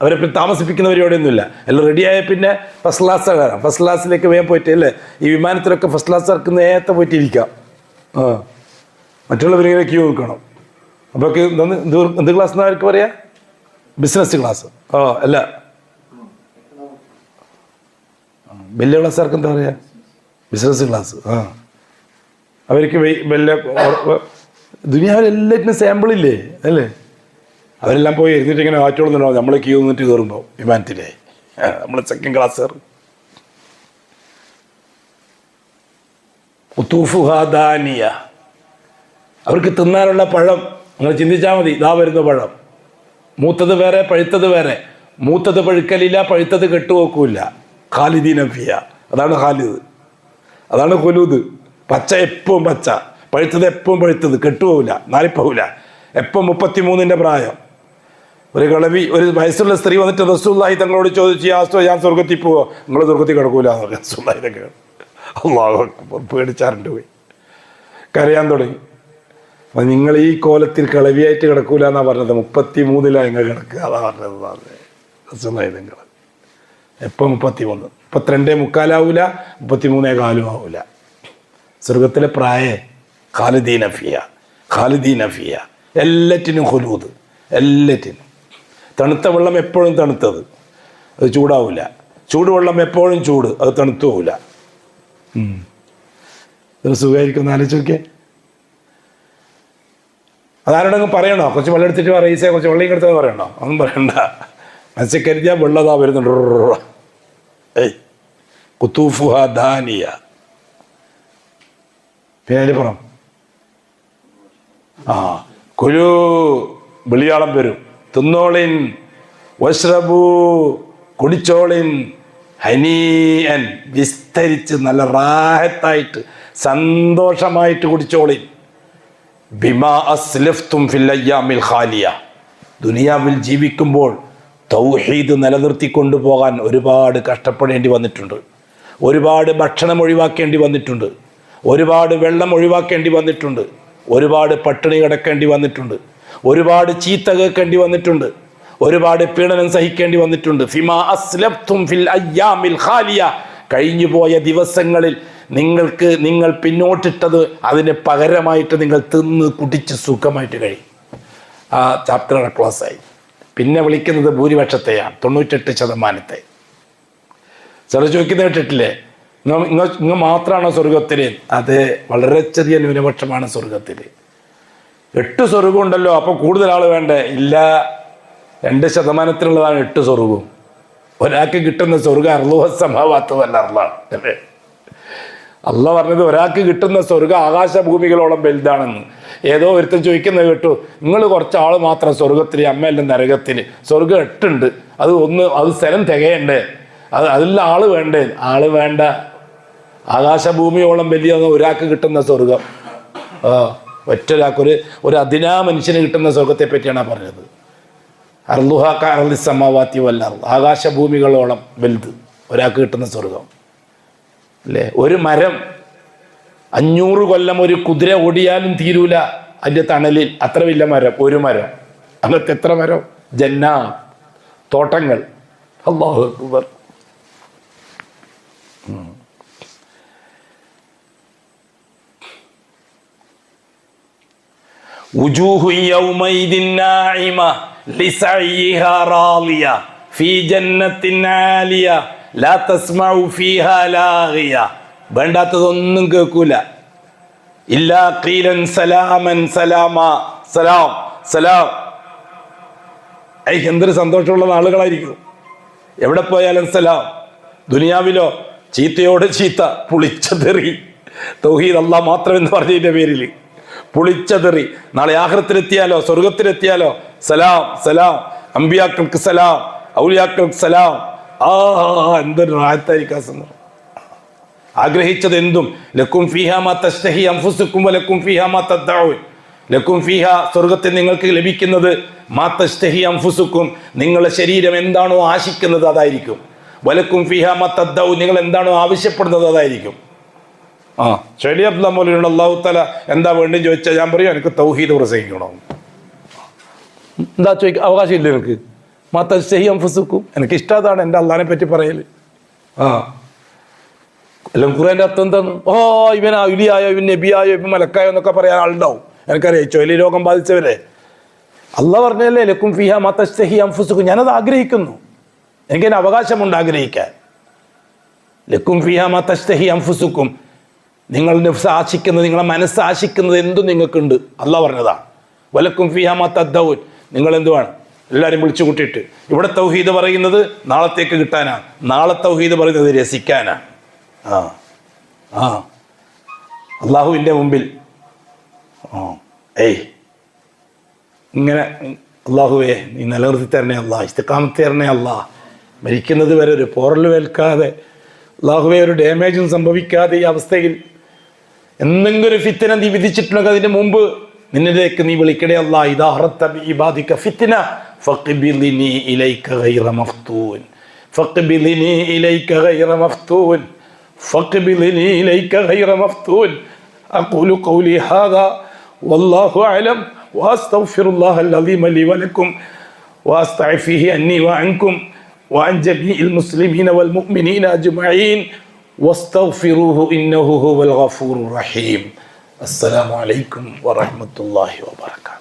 അവരെ പിന്നെ താമസിപ്പിക്കുന്ന എല്ലാം റെഡിയായ പിന്നെ ഫസ്റ്റ് ക്ലാസ് കയറാം ഫസ്റ്റ് ക്ലാസ്സിലേക്ക് വേഗം പോയിട്ട് അല്ലേ ഈ വിമാനത്തിലൊക്കെ ഫസ്റ്റ് ക്ലാസ് ഇറക്കുന്ന നേരത്തെ പോയിട്ട് ഇരിക്കാം. ആ. മറ്റുള്ളവരിങ്ങനെ ക്യൂ നിൽക്കണം അപ്പോൾ എന്ത് ക്ലാസ് എന്നാ അവർക്ക് പറയാ? ബിസിനസ് ക്ലാസ് ഓ അല്ല. വലിയ ക്ലാസ് ആർക്കും എന്താ പറയുക ബിസിനസ് ക്ലാസ് ആ. അവർക്ക് വലിയ ദുനിയാവിലെല്ലാറ്റിനും സാമ്പിൾ ഇല്ലേ? അല്ലേ? അവരെല്ലാം പോയി ഇരുന്നിട്ട് ഇങ്ങനെ മാറ്റോളുന്നുണ്ടാവും നമ്മൾ ക്യൂ നിന്നിട്ട് കയറുമ്പോൾ വിമാനത്തിലെ. നമ്മൾ സെക്കൻഡ് ക്ലാസ് കയറും ഉത്തൂഫുഹാദാനിയ അവർക്ക് തിന്നാനുള്ള പഴം നിങ്ങൾ ചിന്തിച്ചാൽ മതി ഇതാ വരുന്ന പഴം. മൂത്തത് വേറെ പഴുത്തത് വേറെ. മൂത്തത് പഴുക്കലില്ല പഴുത്തത് കെട്ടുപോക്കൂല ഖാലിദീൻ അഫിയ അതാണ് ഖാലിദ്. അതാണ് കൊലൂദ് പച്ച എപ്പോഴും പച്ച. പഴുത്തത് എപ്പോഴും പഴുത്തത് കെട്ടുപോകില്ല നാലിപ്പോവില്ല. എപ്പം മുപ്പത്തി മൂന്നിന്റെ പ്രായം. ഒരു കളവി ഒരു വയസ്സുള്ള സ്ത്രീ വന്നിട്ട് റസൂല്ലാഹി തങ്ങളോട് ചോദിച്ചു ആസ്റ്റോ ഞാൻ സ്വർഗത്തിൽ പോവോ. നിങ്ങൾ സ്വർഗത്തിൽ കിടക്കൂല എന്ന് റസൂല്ലാഹി അക്ബർ. പോയി. കരയാൻ തുടങ്ങി. അപ്പം നിങ്ങൾ ഈ കോലത്തിൽ കളവിയായിട്ട് കിടക്കൂല എന്നാണ് പറഞ്ഞത്. മുപ്പത്തി മൂന്നിലാണ് ഇങ്ങനെ കിടക്കുക അതാ പറഞ്ഞത് റസൂലുള്ളാഹി തങ്ങൾ എപ്പോൾ മുപ്പത്തി മൂന്ന് മുപ്പത്തിരണ്ടേ മുക്കാലാവൂല മുപ്പത്തി മൂന്നേ കാലും ആവൂല സ്വർഗത്തിലെ പ്രായ ഖാലിദീൻ അഫിയ ഖാലിദീൻ അഫിയ എല്ലാറ്റിനും ഹുലൂദ് എല്ലാറ്റിനും. തണുത്ത വെള്ളം എപ്പോഴും തണുത്തത്. അത് ചൂടാവില്ല ചൂടുവെള്ളം എപ്പോഴും ചൂട്. അത് തണുത്തുമില്ല സുഖമായിരിക്കും ഒന്ന് ആലോചിച്ചോക്കെ അതാരോടെങ്കിലും പറയണോ? കുറച്ച് വെള്ളം എടുത്തിട്ട് പറയീസേ കുറച്ച് വെള്ളം എടുത്തത് പറയണോ? ഒന്നും പറയണ്ട. മനസ്സിൽ കരുതിയാൽ വെള്ളം അതാ വരുന്നുണ്ട്. ഏയ്. കുത്തൂഫുഹ ദാനിയ. അതിന്റെ ആ. കുരു വെളിയാളം വരും. തിന്നോളിൻ വഷ്റബു കുടിച്ചോളിൻ ഹനീയൻ വിസ്തരിച്ച് നല്ല റാഹത്തായിട്ട് സന്തോഷമായിട്ട് കുടിച്ചോളിൻ. ബിമാ അസ്ലഫ്തും ഫില്ലയ്യാമിൽ ഖാലിയ. ദുനിയാവിൽ ജീവിക്കുമ്പോൾ തൗഹീദ് നിലനിർത്തി കൊണ്ടുപോകാൻ ഒരുപാട് കഷ്ടപ്പെടേണ്ടി വന്നിട്ടുണ്ട്. ഒരുപാട് ഭക്ഷണം ഒഴിവാക്കേണ്ടി വന്നിട്ടുണ്ട്. ഒരുപാട് വെള്ളം ഒഴിവാക്കേണ്ടി വന്നിട്ടുണ്ട്. ഒരുപാട് പട്ടിണി കിടക്കേണ്ടി വന്നിട്ടുണ്ട്. ഒരുപാട് ചീത്ത കേൾക്കേണ്ടി വന്നിട്ടുണ്ട്. ഒരുപാട് പീഡനം സഹിക്കേണ്ടി വന്നിട്ടുണ്ട്. ഫിമാ അസ്ലഫ്തും ഫിൽ അയ്യാമിൽ ഖാലിയ. കഴിഞ്ഞു പോയ ദിവസങ്ങളിൽ നിങ്ങൾക്ക് നിങ്ങൾ പിന്നോട്ടിട്ടത് അതിന് പകരമായിട്ട് നിങ്ങൾ തിന്ന് കുടിച്ച് സുഖമായിട്ട് കഴിയും ആ ചാപ്റ്ററാണ് ക്ലോസ് ആയി. പിന്നെ വിളിക്കുന്നത് ഭൂരിപക്ഷത്തെയാണ്. തൊണ്ണൂറ്റെട്ട് ശതമാനത്തെ. ചില ചോദിക്കുന്ന കേട്ടിട്ടില്ലേ? ഇങ്ങ ഇങ്ങ മാത്രമാണോ സ്വർഗത്തിൽ അതെ വളരെ ചെറിയ ന്യൂനപക്ഷമാണ് സ്വർഗത്തിൽ എട്ട് സ്വർഗം ഉണ്ടല്ലോ അപ്പൊ കൂടുതൽ ആൾ വേണ്ടേ? ഇല്ല. രണ്ട് ശതമാനത്തിനുള്ളതാണ് എട്ട് സ്വർഗവും ഒരാൾക്ക് കിട്ടുന്ന സ്വർഗം അർലോഹസമാവാത്തതല്ല അറുതാണ് അല്ലേ? അല്ല പറഞ്ഞത് ഒരാൾക്ക് കിട്ടുന്ന സ്വർഗം ആകാശഭൂമികളോളം വലുതാണെന്ന്. ഏതോ ഒരുത്തൻ ചോദിക്കുന്നത് കേട്ടു നിങ്ങൾ കുറച്ച് ആൾ മാത്രം സ്വർഗത്തിൽ അമ്മയല്ല നരകത്തിൽ സ്വർഗം എട്ടുണ്ട്. അത് ഒന്ന് അത് സ്ഥലം തികയണ്ടേ? അത് അതിലുള്ള ആൾ വേണ്ടേ? ആൾ വേണ്ട. ആകാശഭൂമിയോളം വലിയ ഒരാൾക്ക് കിട്ടുന്ന സ്വർഗം ആ. ഒറ്റ ഒരാൾക്ക് ഒരു അതിനാ മനുഷ്യന് കിട്ടുന്ന സ്വർഗത്തെ പറ്റിയാണ് പറഞ്ഞത്. അർലുഹാക്ക അർലി സമാവാത്തി വല്ല ആകാശഭൂമികളോളം വലുത് ഒരാൾക്ക് കിട്ടുന്ന സ്വർഗം. അല്ലേ? ഒരു മരം അഞ്ഞൂറ് കൊല്ലം ഒരു കുതിര ഓടിയാലും തീരൂല. അതിന്റെ തണലിൽ അത്ര വലിയ മരം ഒരു മരം. അങ്ങനത്തെ എത്ര മരം? ജന്ന തോട്ടങ്ങൾ. അള്ളാഹു അക്ബർ. വേണ്ടാത്തതൊന്നും കേൾക്കൂല. ഇല്ലാ കീലൻ സലാമൻ സലാമ സലാം സലാം. എന്തൊരു സന്തോഷമുള്ള ആളുകളായിരിക്കും എവിടെ പോയാലും സലാം. ദുനിയാവിലോ ചീത്തയോട് ചീത്ത പുളിച്ചതെറി. തൗഹീദ് അല്ല മാത്രം എന്ന് പറഞ്ഞതിന്റെ പേരിൽ പുളിച്ചതെറി. നാളെ ആഹ്രത്തിലെത്തിയാലോ സ്വർഗത്തിലെത്തിയാലോ സലാം സലാം. അമ്പിയാക്കൾക്ക് സലാം ഔലിയാക്കൾക്ക് സലാം. ആ എന്തൊരു സന്ദർഭം ആഗ്രഹിച്ചത് എന്തും? ലക്കും ഫീഹാമ അംഫുസുക്കും ലക്കും ഫീഹാമ ലക്കും ഫിഹ സ്വർഗത്തിൽ നിങ്ങൾക്ക് ലഭിക്കുന്നത് മാ അംഫുസുക്കും നിങ്ങളുടെ ശരീരം എന്താണോ ആശിക്കുന്നത് അതായിരിക്കും. വലക്കും ഫീഹാമ തദ്ദഊൻ നിങ്ങൾ എന്താണോ ആവശ്യപ്പെടുന്നത് അതായിരിക്കും. ആ. ഷെലി അബ്ദുള്ള മൗലിനോട് അള്ളാഹു തല എന്താ വേണ്ടി ചോദിച്ചാൽ ഞാൻ പറയും എനിക്ക് തൗഹീദ് പ്രസംഗിക്കണം. എന്താ ചോദിക്കുക അവകാശമില്ല എനിക്ക് മാത്തശ്ശഹി അംഫുസുക്കും. എനിക്ക് ഇഷ്ടമാണ് അതാണ് എന്റെ അള്ളഹാനെ പറ്റി പറയൽ ആ. എല്ലാം ഖുറാന്റെ അർത്ഥം എന്താണ്? ഓ ഇവൻ ഉലിയായോ ഇവൻ നബിയായോ ഇവൻ മലക്കായോ എന്നൊക്കെ പറയാൻ ആളുണ്ടാവും. എനിക്കറിയാം ചൊലി രോഗം ബാധിച്ചവരെ. അല്ല പറഞ്ഞല്ലേ ലക്കും ഫിഹ മത്തശ്ശഹി അംഫുസുക്കും. ഞാനത് ആഗ്രഹിക്കുന്നു. എനിക്കതിന് അവകാശമുണ്ട് ആഗ്രഹിക്കാൻ. ലക്കും ഫിഹ മത്തശ്ശഹി അംഫുസുക്കും. നിങ്ങൾ നഫ്സ് ആശിക്കുന്നത് നിങ്ങളെ മനസ്സ് ആശിക്കുന്നത് എന്തും നിങ്ങൾക്കുണ്ട്. അല്ല പറഞ്ഞതാണ് വലക്കും ഫിഹ മത്തദ്ദൗൻ നിങ്ങൾ എന്തുവാണ് എല്ലാവരും വിളിച്ചു കൂട്ടിയിട്ട്. ഇവിടെ തൗഹീദ് പറയുന്നത് നാളത്തേക്ക് കിട്ടാനാണ് നാളെ തൗഹീദ് പറയുന്നത് രസിക്കാനാണ് ആ. ആ. അള്ളാഹുവിന്റെ മുമ്പിൽ. ആ. ഏയ്. ഇങ്ങനെ അള്ളാഹുവേ നീ നിലനിർത്തി തരണേ അല്ലാ ഇസ്തിക്കാമത്ത് തരണേ അല്ലാ മരിക്കുന്നത് വരെ ഒരു പോറൽ വേൽക്കാതെ അള്ളാഹുവെ ഒരു ഡാമേജും സംഭവിക്കാതെ ഈ അവസ്ഥയിൽ എന്തെങ്കിലും ഒരു ഫിത്തിന നീ വിധിച്ചിട്ടുണ്ടെങ്കിൽ അതിന് മുമ്പ് നിന്നിലേക്ക് നീ വിളിക്കണേ അല്ലാ ഇതാ ഹറത്ത ഇബാദിക ഫിത്തിന ഫഖ്ബിലിനി ഇലൈക ഗൈറ മഫ്തൂൻ ഫഖ്ബിലിനി ഇലൈക ഗൈറ മഫ്തൂൻ ഫഖ്ബിലിനി ഇലൈക ഗൈറ മഫ്തൂൻ أقول قولي هذا والله أعلم وأستغفر الله العظيم لي ولكم وأستعفيه عني وعنكم وعن جميع المسلمين والمؤمنين أجمعين واستغفروه إنه هو الغفور الرحيم. السلام عليكم ورحمة الله وبركاته.